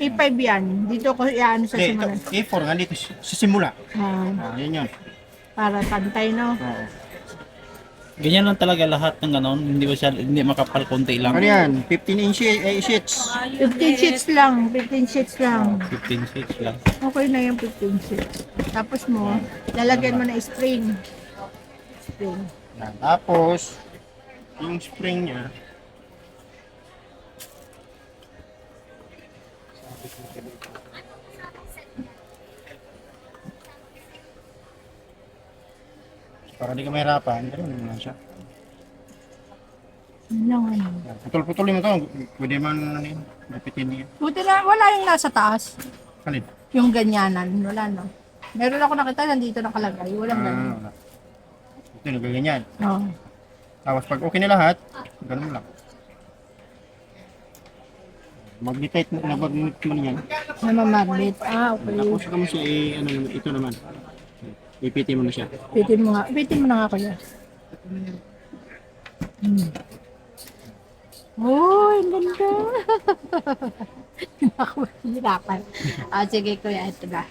A5 yan. Dito ko iaan sa Hindi, ito, simula. A4 nga dito sa sa simula. Ah, Ah, yan yun. para pantay, no? Oo. Ganyan lang talaga lahat ng ganon. Hindi ba siya, hindi makapal konti lang. Ano yan? 15 inch eh, sheets. 15 sheets lang. 15 sheets lang. 15 sheets lang. Okay na yung 15 sheets. Tapos mo, lalagyan mo na spring. Spring. Yan. Tapos, yung spring niya, para di ka mahirapan, ganoon naman siya. Lang ano. Yan. Putol-putulin mo to, pwede man ano yun, lapitin niya. Buti na, wala yung nasa taas. Kalid. Yung ganyanan. Wala, no? Meron ako nakita, nandito nakalagay. Walang ganyan. Ah, wala. Ito, nagaganyan. Oo. Tapos pag okay na lahat, ganun lang. Magnetite mo, nabagnet mo niyan. Namamagnet. Ah, okay. Tapos ka mo siya, eh, ano, naman, ito naman. Ipiti mo na siya. Pitin mo nga. Pitin mo na nga kuya. Hmm. Uy, ang ganda. Ako, hirapan. Ah, sige kuya, ito na.